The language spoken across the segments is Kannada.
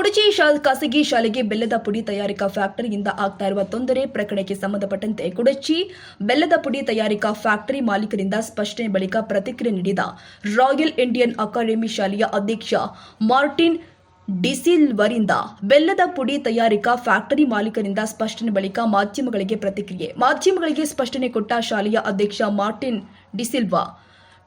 ಕುಡಚಿ ಖಾಸಗಿ ಶಾಲೆಗೆ ಬೆಲ್ಲದ ಪುಡಿ ತಯಾರಿಕಾ ಫ್ಯಾಕ್ಟರಿಯಿಂದ ಆಗ್ತಾ ಇರುವ ತೊಂದರೆ ಪ್ರಕರಣಕ್ಕೆ ಸಂಬಂಧಪಟ್ಟಂತೆ ಕುಡಚಿ ಬೆಲ್ಲದ ಪುಡಿ ತಯಾರಿಕಾ ಫ್ಯಾಕ್ಟರಿ ಮಾಲೀಕರಿಂದ ಸ್ಪಷ್ಟನೆ ಬಳಿಕ ಪ್ರತಿಕ್ರಿಯೆ ನೀಡಿದ ರಾಯಲ್ ಇಂಡಿಯನ್ ಅಕಾಡೆಮಿ ಶಾಲೆಯ ಅಧ್ಯಕ್ಷ ಮಾರ್ಟಿನ್ ಡಿಸಿಲ್ವರಿಂದ ಬೆಲ್ಲದ ಪುಡಿ ತಯಾರಿಕಾ ಫ್ಯಾಕ್ಟರಿ ಮಾಲೀಕರಿಂದ ಸ್ಪಷ್ಟನೆ ಬಳಿಕ ಮಾಧ್ಯಮಗಳಿಗೆ ಪ್ರತಿಕ್ರಿಯೆ. ಮಾಧ್ಯಮಗಳಿಗೆ ಸ್ಪಷ್ಟನೆ ಕೊಟ್ಟ ಶಾಲೆಯ ಅಧ್ಯಕ್ಷ ಮಾರ್ಟಿನ್ ಡಿಸಿಲ್ವಾ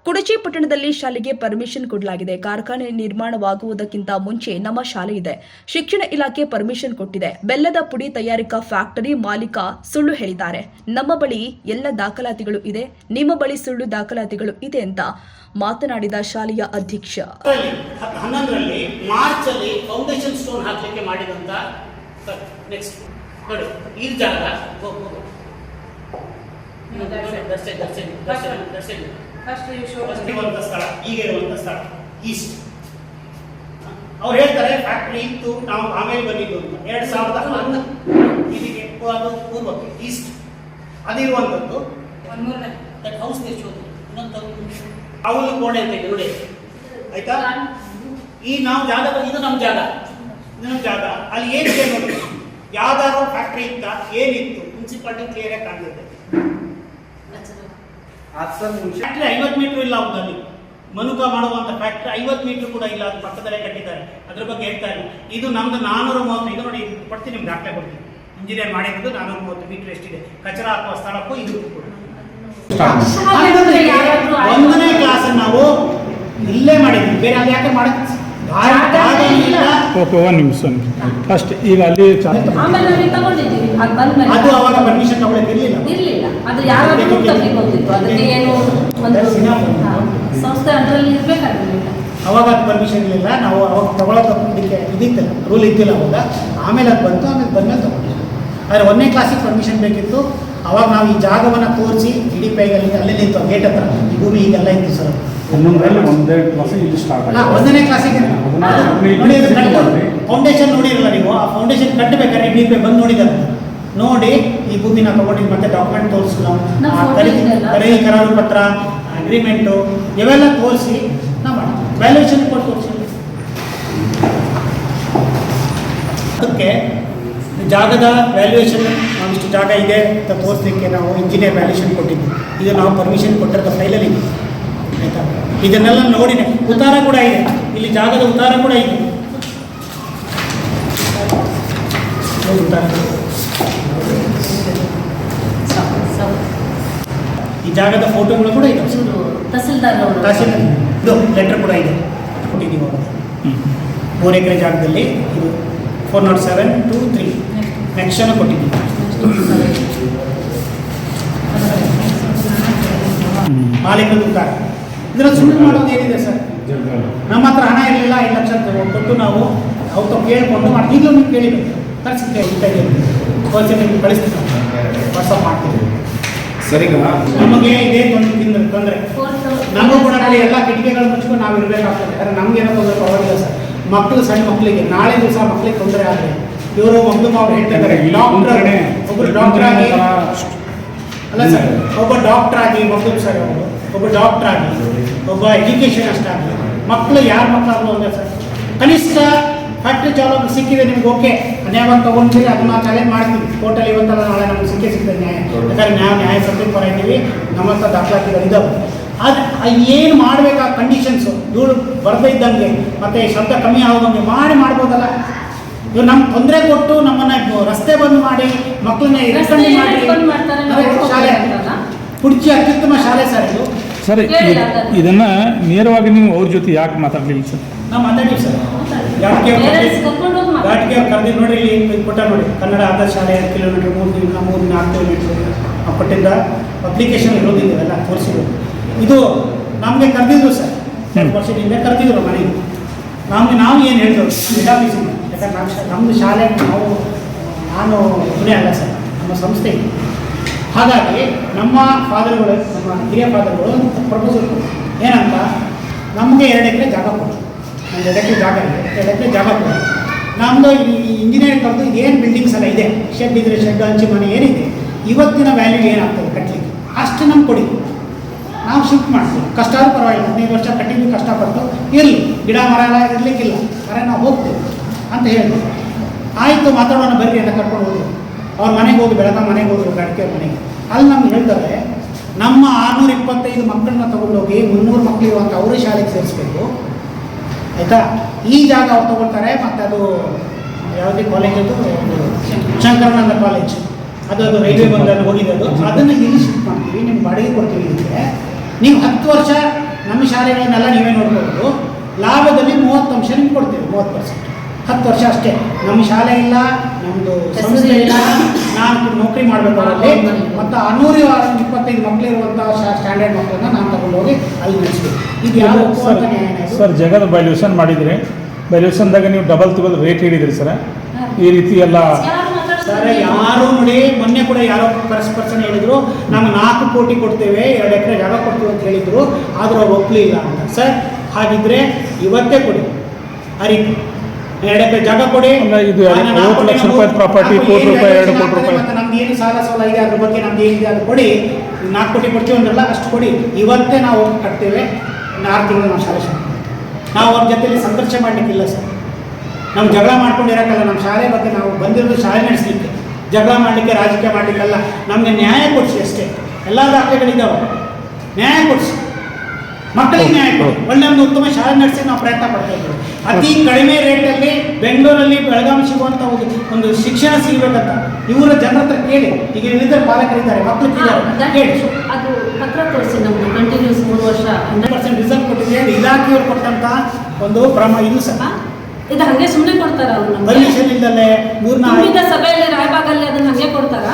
ಕುಡಚಿ ಪಟ್ಟಣದಲ್ಲಿ ಶಾಲೆಗೆ ಪರ್ಮಿಷನ್ ಕೊಡಲಾಗಿದೆ. ಕಾರ್ಖಾನೆ ನಿರ್ಮಾಣವಾಗುವುದಕ್ಕಿಂತ ಮುಂಚೆ ನಮ್ಮ ಶಾಲೆ ಇದೆ. ಶಿಕ್ಷಣ ಇಲಾಖೆ ಪರ್ಮಿಷನ್ ಕೊಟ್ಟಿದೆ. ಬೆಲ್ಲದ ಪುಡಿ ತಯಾರಿಕಾ ಫ್ಯಾಕ್ಟರಿ ಮಾಲೀಕ ಸುಳ್ಳು ಹೇಳಿದ್ದಾರೆ. ನಮ್ಮ ಬಳಿ ಎಲ್ಲ ದಾಖಲಾತಿಗಳು ಇದೆ. ನಿಮ್ಮ ಬಳಿ ಸುಳ್ಳು ದಾಖಲಾತಿಗಳು ಇದೆ ಅಂತ ಮಾತನಾಡಿದ ಶಾಲೆಯ ಅಧ್ಯಕ್ಷ. ಫೌಂಡೇಶನ್ ಸ್ಟೋನ್ ಹಾಕ್ಲಿಕ್ಕೆ ಮಾಡಿದಂತ ನೆಕ್ಸ್ಟ್ ನೋಡಿ ಈ ಜಾಗ ಫಸ್ಟ್ ಯು ಶೋ ಫಸ್ಟ್ ಇರುವಂತ ಸ್ಥಳ ಈಗ ಇರುವಂತ ಸ್ಥಳ ಈಸ್ಟ್ ಅವ್ರು ಹೇಳ್ತಾರೆ ಫ್ಯಾಕ್ಟ್ರಿ ಇತ್ತು ನಾವು ಆಮೇಲೆ ಬಂದಿದ್ದು ಅಂತ. ಎರಡ್ ಸಾವಿರದ ಹನ್ನೊಂದು. ಇಲ್ಲಿಗೆ ಅದು ಪೂರ್ವಕ್ಕೆ ಈಸ್ಟ್ ಅದಿರುವಂಥದ್ದು ದಟ್ ಹೌಸ್ ಇನ್ನೊಂದು ಅವಳು ಕೋಣೆ ಅಂತ ನೋಡಿ. ಆಯ್ತಾ? ಈ ನಾವು ಜಾಗ ಇದು ನಮ್ಮ ಜಾಗ. ಇದು ನಮ್ಮ ಜಾಗ. ಅಲ್ಲಿ ಏನಿದೆ ನೋಡಿ? ಯಾವ್ದಾದ್ರು ಫ್ಯಾಕ್ಟ್ರಿ ಇತ್ತ ಏನಿತ್ತು ಮುನ್ಸಿಪಾಲ್ಟಿ ಕ್ಲಿಯರ್ ಆಗಿ ಕಾಣ್ತದೆ. ಫ್ಯಾಕ್ಟ್ರಿ ಐವತ್ತು ಮೀಟರ್ ಇಲ್ಲ ಅಲ್ಲಿ ಮನುಕ ಮಾಡುವಂತ ಫ್ಯಾಕ್ಟ್ರಿ ಐವತ್ತು ಮೀಟರ್ ಕೂಡ ಇಲ್ಲ ಅದು ಪಕ್ಕದಲ್ಲೇ ಕಟ್ಟಿದ್ದಾರೆ. ಅದ್ರ ಬಗ್ಗೆ ಹೇಳ್ತಾ ಇಲ್ಲ ಇದು ನಮ್ದು ನಾನೂರ ಮೂವತ್ತು ಇದು ನೋಡಿ ಪಡ್ತೀನಿ ಕೊಡ್ತೀನಿ ನಿಮ್ಗೆ ದಾಖಲೆ ಕೊಡ್ತೀನಿ. ಇಂಜಿನಿಯರ್ ಮಾಡಿದ್ದು ನಾನೂರ ಮೂವತ್ತು ಮೀಟರ್ ಎಷ್ಟಿದೆ. ಕಚರ ಹಾಕುವ ಸ್ಥಳಕ್ಕೂ ಇದು ಕೂಡ. ಒಂದನೇ ಕ್ಲಾಸ್ ನಾವು ಇಲ್ಲೇ ಮಾಡಿದ್ವಿ ಬೇರೆ ಅಲ್ಲಿ ಯಾಕೆ ಮಾಡಕ್ ಜಾಗನೇ ಇಲ್ಲ. ಓಕೆ ಒಂದು ನಿಮಿಷ ಫಸ್ಟ್ ಈಗ ಅಲ್ಲಿ ಆಮೇಲೆ ನಾವು ತಗೊಂಡಿದ್ದೀವಿ ಅದು ಬಂದ್ಮೇಲೆ ಅದು ಅವಾಗ ಪರ್ಮಿಷನ್ ತಗೊಳಕ್ ಇರ್ಲಿಲ್ಲ. ಇರ್ಲಿಲ್ಲ. ಅದು ಯಾರಾದ್ರೂ ತಗೊಳ್ಬೋದಿತ್ತು ಅದಕ್ಕೆ ಏನು ಒಂದು ಸಂಸ್ಥೆ ಅದರಲ್ಲಿ ಇರ್ಬೇಕಾಗಿರ್ಲಿಲ್ಲ. ಅವಾಗ ಅದು ಪರ್ಮಿಷನ್ ಇಲ್ಲ ನಾವು ಅವಾಗ ತಗೊಳೋದಕ್ಕೆ ಇದಿತ್ತಲ್ಲ ರೂಲ್ ಇದ್ದಿಲ್ಲ ಅವಾಗ. ಆಮೇಲೆ ಅದು ಬಂತು ಆಮೇಲೆ ಬಂದ್ಮೇಲೆ ತಗೊಂಡಿಲ್ಲ ಆದರೆ ಒಂದನೇ ಕ್ಲಾಸಿಗೆ ಪರ್ಮಿಷನ್ ಬೇಕಿತ್ತು. ಅವಾಗ ನಾವು ಈ ಜಾಗವನ್ನು ತೋರಿಸಿ ಇಡೀ ಪೈಗಲ್ಲಿ ಅಲ್ಲೇ ನಿಂತು ಗೇಟ್ ಹತ್ರ. ಈ ಭೂಮಿ ಈಗೆಲ್ಲ ಇತ್ತು ಸರ್. ಒಂದನೇ ಕ್ಲಾಸಿಗೆ. ಫೌಂಡೇಶನ್ ನೋಡಿರಲ್ಲ ನೀವು? ಆ ಫೌಂಡೇಶನ್ ಕಟ್ಟಬೇಕಾದ್ರೆ ಡಿ ಪೈ ಬಂದು ನೋಡಿದ್ದಾರೆ ನೋಡಿ ಈ ಭೂಮಿನ ತಗೊಂಡಿದ್ದು ಮತ್ತೆ ಡಾಕ್ಯುಮೆಂಟ್ ತೋರಿಸಿ ನಾವು ಖರೀದಿ ಕರಾರು ಪತ್ರ ಅಗ್ರಿಮೆಂಟು ಇವೆಲ್ಲ ತೋರಿಸಿ ನಾ ಮಾಡ್ತೀವಿ ವ್ಯಾಲ್ಯೂಷನ್ ಕೊಟ್ಟು ತೋರಿಸಿ. ಅದಕ್ಕೆ ಜಾಗದ ವ್ಯಾಲ್ಯೂಯೇಷನ್ ನಾವಿಷ್ಟು ಜಾಗ ಇದೆ ಅಂತ ತೋರಿಸಲಿಕ್ಕೆ ನಾವು ಇಂಜಿನಿಯರ್ ವ್ಯಾಲ್ಯೂಷನ್ ಕೊಟ್ಟಿದ್ವಿ. ಇದು ನಾವು ಪರ್ಮಿಷನ್ ಕೊಟ್ಟಿರೋದು ಫೈಲಲ್ಲಿ ಆಯಿತಾ? ಇದನ್ನೆಲ್ಲ ನೋಡಿದೆ ಉತ್ತಾರ ಕೂಡ ಇದೆ. ಇಲ್ಲಿ ಜಾಗದ ಉತ್ತಾರ ಕೂಡ ಇದೆ. ಉತ್ತಾರ ಈ ಜಾಗದ ಫೋಟೋಗಳು ಕೂಡ ಇದೆ. ತಹಸೀಲ್ದಾರ್ ಅವರು. ತಹಸೀಲ್ ಇದು ಲೆಟರ್ ಕೂಡ ಇದೆ. ಕೊಟ್ಟಿದ್ದೀವಿ. ಮೂರು ಎಕರೆ ಜಾಗದಲ್ಲಿ ಇದು four naught seven two three connection ಕೊಟ್ಟಿದ್ದೀನಿ. ಮಾಲೀಕರು ಇದನ್ನ ಇದರ ಸುಳ್ಳು ಮಾಡೋದು ಏನಿದೆ ಸರ್? ನಮ್ಮ ಹತ್ರ ಹಣ ಇರಲಿಲ್ಲ ಐದು ಲಕ್ಷ ಕೊಟ್ಟು ನಾವು ಅವ್ರ ಕೇಳಿಕೊಂಡು ಮಾಡ್ತೀವಿ ಈಗಲೂ ನೀವು ಕೇಳಿಬೇಕು. ಕಳಿಸಿ ಹೋಲ್ಸೇಲ್ ನಿಮ್ಗೆ ಕಳಿಸ್ತೀವಿ ವಾಟ್ಸಪ್ ಮಾಡ್ತೀವಿ ಸರಿಗ ನಮಗೆ ಇದೇ ತೊಂದರೆ. ತೊಂದರೆ ನಮಗೂ ಕೂಡ ಎಲ್ಲ ಕಿಟಕಿಗಳು ಮುಚ್ಕೊಂಡು ನಾವು ಇರಬೇಕಾಗ್ತದೆ. ಯಾಕಂದ್ರೆ ನಮ್ಗೆ ಏನೋ ತೊಂದರೆ ಪರವಾಗಿಲ್ಲ ಸರ್. ಮಕ್ಕಳು ಸಣ್ಣ ಮಕ್ಕಳಿಗೆ ನಾಳೆ ದಿವಸ ಮಕ್ಕಳಿಗೆ ತೊಂದರೆ ಆದರೆ ಇವರು ಒಂದು ಅವ್ರು ಹೇಳ್ತಾ ಇದ್ದಾರೆ ಡಾಕ್ಟರ್ ಒಬ್ಬರು ಡಾಕ್ಟರ್ ಆಗಿ ಅಲ್ಲ ಸರ್ ಒಬ್ಬ ಡಾಕ್ಟರ್ ಆಗಿ ಮಕ್ಕಳು ಸರ್ ಅವರು. ಒಬ್ಬ ಡಾಕ್ಟರ್ ಆಗಿ ಒಬ್ಬ ಎಜುಕೇಷನ್ ಅಷ್ಟಾಗಲಿ ಮಕ್ಕಳು ಯಾರ ಮಕ್ಕಳು ಅಲ್ಲ ಸರ್. ಕನಿಷ್ಠ ಫ್ಯಾಕ್ಟ್ರಿ ಜಾಬ್ ಸಿಕ್ಕಿದೆ ನಿಮ್ಗೆ ಓಕೆ ಅನ್ಯಾಯವಾಗಿ ತಗೊಂಡ್ರಿ ಅದನ್ನ ನಾವು ಚಾಲೆಂಜ್ ಮಾಡ್ತೀವಿ ಕೋರ್ಟಲ್ಲಿ ಇವತ್ತಲ್ಲ ನಾಳೆ ನಮ್ಗೆ ಸಿಕ್ಕೇ ಸಿಗ್ತದೆ ನ್ಯಾಯ. ಯಾಕಂದ್ರೆ ನಾವು ನ್ಯಾಯ ಸತ್ಯ ಪರ ಇದ್ದೀವಿ ನಮ್ಮ ಹತ್ರ ದಾಖಲಾತಿಗಳು ಬಂದವು ಅದು ಏನು ಮಾಡಬೇಕಾ ಕಂಡೀಷನ್ಸು ಧೂಳು ಬರದೇ ಇದ್ದಂಗೆ ಮತ್ತೆ ಶಬ್ದ ಕಮ್ಮಿ ಆಗೋದಂಗೆ ಮಾಡಿ ಮಾಡ್ಬೋದಲ್ಲ. ಇವ್ರು ನಮ್ಗೆ ತೊಂದರೆ ಕೊಟ್ಟು ನಮ್ಮನ್ನ ರಸ್ತೆ ಬಂದ್ ಮಾಡಿ ಮಕ್ಕಳನ್ನ ನಾವು? ಅದೇ ಶಾಲೆ? ಕುಡ್ಚಿ ಅತ್ಯುತ್ತಮ ಶಾಲೆ ಸರ್ ಇದು. ಸರ್ ಇದನ್ನ ನೇರವಾಗಿ ನೀವು ಅವ್ರ ಜೊತೆ ಯಾಕೆ ಮಾತಾಡ್ಲಿಲ್ಲ ಸರ್? ನಾವು ಮಾತಾಡೀವಿ ಸರ್. ಘಾಟಿಗೆ ಅವ್ರು ನೋಡಿ ಇಲ್ಲಿ ಕೊಟ್ಟ ನೋಡಿ ಕನ್ನಡ ಆಧಾರ್ ಶಾಲೆ ಎರಡು ಕಿಲೋಮೀಟರ್ ಮೂರು ದಿನ ಮೂರು ನಾಲ್ಕು ಕಿಲೋಮೀಟರ್ ನಾವು ಕೊಟ್ಟಿದ್ದ ಅಪ್ಲಿಕೇಶನ್ ಇರೋದಿಲ್ಲ ಎಲ್ಲ ತೋರಿಸಿದ್ರು ಇದು ನಮಗೆ ಕರೆದಿದ್ರು ಸರ್. ವರ್ಷದಿಂದ ಕರೆದಿದ್ರು ಮನೆಗೆ. ನಮ್ಗೆ ನಾವು ಏನು ಹೇಳಿದ್ರು ಯಾಕಂದ್ರೆ ನಮ್ಮ ನಮ್ಮದು ಶಾಲೆ, ನಾವು, ನಾನು ಒಬ್ಬನೇ ಅಲ್ಲ ಸರ್, ನಮ್ಮ ಸಂಸ್ಥೆ. ಹಾಗಾಗಿ ನಮ್ಮ ಫಾದರ್ಗಳು, ನಮ್ಮ ಹಿರಿಯ ಫಾದರ್ಗಳು ಪ್ರಪೋಸಲ್ ಏನಂತ? ನಮಗೆ ಎರಡು ಎಕರೆ ಜಾಗ ಕೊಟ್ಟರು. ಒಂದು ಎರಡು ಎಕರೆ ಜಾಗ ಇದೆ, ಎರಡು ಎಕರೆ ಜಾಗ ಕೊಟ್ಟರು. ನಮ್ಮದು ಈ ಇಂಜಿನಿಯರ್ ಕರೆದು ಏನು ಬಿಲ್ಡಿಂಗ್ಸ್ ಎಲ್ಲ ಇದೆ ಶೆಡ್ ಇದ್ರೆ ಶೆಡ್ ಹಂಚಿ ಮನೆ ಏನಿದೆ, ಇವತ್ತಿನ ವ್ಯಾಲ್ಯೂ ಏನಾಗ್ತದೆ ಕಟ್ಟಲಿಕ್ಕೆ ಅಷ್ಟು ನಮ್ಗೆ ಕೊಡಿ. ನಾವು ಶಿಫ್ಟ್ ಮಾಡ್ತೀವಿ. ಕಷ್ಟ ಆದ್ರೂ ಪರವಾಗಿಲ್ಲ. ಹದಿನೈದು ವರ್ಷ ಕಟ್ಟಿದ್ವಿ ಕಷ್ಟಪಟ್ಟು ಇರಲಿ. ಗಿಡ ಮರ ಎಲ್ಲ ಇರಲಿಕ್ಕಿಲ್ಲ. ಮರ ನಾವು ಹೋಗ್ತೀವಿ. ಅಂತ ಅಂತ ಹೇಳಿದ್ರು ಆಯಿತು ಮಾತಾಡೋಣ ಬರ್ರಿ ಅಂತ ಕರ್ಕೊಂಡು ಹೋದ್ರು. ಅವ್ರ ಮನೆಗೆ ಹೋಗಿ ಬೆಳಗ್ಗೆ ಮನೆಗೆ ಹೋದ್ರು ಗಡಿಕೆ ಮನೆಗೆ. ಅಲ್ಲಿ ನಮ್ಗೆ ಹೇಳ್ತಾರೆ, ನಮ್ಮ ಆರುನೂರ ಇಪ್ಪತ್ತೈದು ಮಕ್ಕಳನ್ನ ತಗೊಂಡೋಗಿ ಮುನ್ನೂರು ಮಕ್ಕಳು ಇರುವಂಥ ಅವರೇ ಶಾಲೆಗೆ ಸೇರಿಸ್ಬೇಕು. ಆಯಿತಾ? ಈ ಜಾಗ ಅವ್ರು ತಗೊಳ್ತಾರೆ, ಮತ್ತು ಅದು ಯಾವುದೇ ಕಾಲೇಜ್ ಅದು ಶಂಕರಾನಂದ ಕಾಲೇಜ್ ಅದು ಅದು ರೈಲ್ವೆ ಬಂದಲ್ಲಿ ಹೋಗಿದೆ ಅದು. ಅದನ್ನು ಇಲ್ಲಿ ಶಿಫ್ಟ್ ಮಾಡ್ತೀವಿ, ನಿಮ್ಗೆ ಬಾಡಿಗೆ ಕೊಡ್ತೀವಿ ಅಂದರೆ ನೀವು ಹತ್ತು ವರ್ಷ ನಮ್ಮ ಶಾಲೆಗಳನ್ನೆಲ್ಲ ನೀವೇ ನೋಡ್ಬೋದು ಲಾಭದಲ್ಲಿ ಮೂವತ್ತು ಅಂಶ ನಿಮ್ಗೆ ಕೊಡ್ತೀವಿ, ಮೂವತ್ತು ಪರ್ಸೆಂಟ್ ಹತ್ತು ವರ್ಷ ಅಷ್ಟೇ. ನಮ್ಮ ಶಾಲೆ ಇಲ್ಲ ನಮ್ಮದು ಸಂಸ್ಥೆ ಇಲ್ಲ. ನಾನು ನೌಕರಿ ಮಾಡಬೇಕು ಅವರಲ್ಲಿ. ಮತ್ತು ಅನೂರು ಇಪ್ಪತ್ತೈದು ಮಕ್ಕಳಿರುವಂಥ ಸ್ಟ್ಯಾಂಡರ್ಡ್ ಮಕ್ಕಳನ್ನ ನಾನು ತಗೊಂಡೋಗಿ ಅಲ್ಲಿ ನಡೆಸಿದೆ ಇದು ಯಾವ ಸರ್ ಜಗದ ವ್ಯಾಲ್ಯೂಷನ್ ಮಾಡಿದರೆ ವ್ಯಾಲ್ಯೂಷನ್ದಾಗ ನೀವು ಡಬಲ್ ತಗೋದು ರೇಟ್ ಹೇಳಿದ್ರಿ ಸರ್. ಈ ರೀತಿ ಎಲ್ಲ ಸರ್ ಯಾರು ನೋಡಿ ಮೊನ್ನೆ ಕೂಡ ಯಾರೋ ಪರಸ್ಪರ್ಶನ ಹೇಳಿದ್ರು ನಾವು ನಾಲ್ಕು ಕೋಟಿ ಕೊಡ್ತೇವೆ ಎರಡು ಎಕರೆ ಜಾಗ ಕೊಡ್ತೀವಿ ಅಂತ ಹೇಳಿದ್ರು. ಆದರೂ ಅವ್ರು ಒಪ್ಪಲಿಲ್ಲ ಅಂತ. ಸರ್ ಹಾಗಿದ್ರೆ ಇವತ್ತೇ ಕೊಡಿ. ಅರಿತು. ಎರಡು ಎಕರೆ ಜಾಗ ಕೊಡಿ. ಇದು ಐವತ್ತು ಲಕ್ಷ ರೂಪಾಯಿ ಪ್ರಾಪರ್ಟಿ ಕೋಟಿ ರೂಪಾಯಿ, ಎರಡು ಕೋಟಿ ರೂಪಾಯಿ. ನಮ್ದು ಏನು ಸಾಲ ಸೋಲ ಇದೆ ಅದ್ರ ಬಗ್ಗೆ ನಮ್ದು ಏನಿದೆ ಅದು ಕೊಡಿ. ನಾಲ್ಕು ಕೋಟಿ ಕೊಡ್ತೀವಿ ಅಂದ್ರಲ್ಲ ಅಷ್ಟು ಕೊಡಿ. ಇವತ್ತೇ ನಾವು ಕಟ್ತೇವೆ. ಆರು ತಿಂಗಳು ನಾವು ಶಾಲೆ ನಾವು ಅವ್ರ ಜೊತೆಲಿ ಸಂಘರ್ಷ ಮಾಡಲಿಕ್ಕಿಲ್ಲ ಸರ್. ನಾವು ಜಗಳ ಮಾಡ್ಕೊಂಡಿರೋಕ್ಕಲ್ಲ ನಮ್ಮ ಶಾಲೆ ಬಗ್ಗೆ ನಾವು ಬಂದಿರೋದು ಶಾಲೆ ನಡೆಸಲಿಕ್ಕೆ. ಜಗಳ ಮಾಡಲಿಕ್ಕೆ ರಾಜಕೀಯ ಮಾಡಲಿಕ್ಕಲ್ಲ ನಮಗೆ ನ್ಯಾಯ ಕೊಡಿಸಿ ಅಷ್ಟೇ. ಎಲ್ಲ ದಾಖಲೆಗಳಿದ್ದಾವೆ ನ್ಯಾಯ ಕೊಡಿಸಿ. ಮಕ್ಕಳಿಗೆ ನ್ಯಾಯ ಕೊಡಿ. ಒಳ್ಳೆ ಒಂದು ಉತ್ತಮ ಶಾಲೆ ನಡೆಸಿ ನಾವು ಪ್ರಯತ್ನ ಪಡ್ತಾ ಇದ್ದೀವಿ. ಅತಿ ಕಡಿಮೆ ರೇಟಲ್ಲಿ ಬೆಂಗಳೂರಲ್ಲಿ ಬೆಳಗಾವಿ ಸಿಗುವಂಥ ಒಂದು ಒಂದು ಶಿಕ್ಷಣ ಸಿಗಬೇಕಂತ ಇವರ ಜನರ ಹತ್ರ ಕೇಳಿ. ಈಗ ಇಲ್ಲಿದ್ದ ಪಾಲಕರಿದ್ದಾರೆ ಮಕ್ಕಳು ಕೇಳಿ. ಅದು ಪತ್ರ ತೋರಿಸಿ ನಮ್ದು ಕಂಟಿನ್ಯೂಸ್ ಮೂರು ವರ್ಷ ಹಂಡ್ರೆಡ್ ಪರ್ಸೆಂಟ್ ರಿಸಲ್ಟ್ ಕೊಟ್ಟಿದೆ ಇಲಾಖೆಯವರು ಕೊಟ್ಟಂತ ಒಂದು ಪ್ರಮ ಇದು ಸಹ? ಇದು ಹಂಗೆ ಸುಮ್ಮನೆ ಕೊಡ್ತಾರ ಅವರು ಪರ್ಮಿಷನ್ ಇಲ್ದಲೆ ಮೂರ್ನ ಸಭೆಯಲ್ಲಿ ರಾಯಬಾಗಲ್ಲಿ ಅದನ್ನ ಹಂಗೆ ಕೊಡ್ತಾರಾ?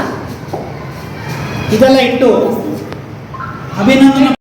ಇದೆಲ್ಲ ಇಟ್ಟು ಅಭಿನಂದನೆ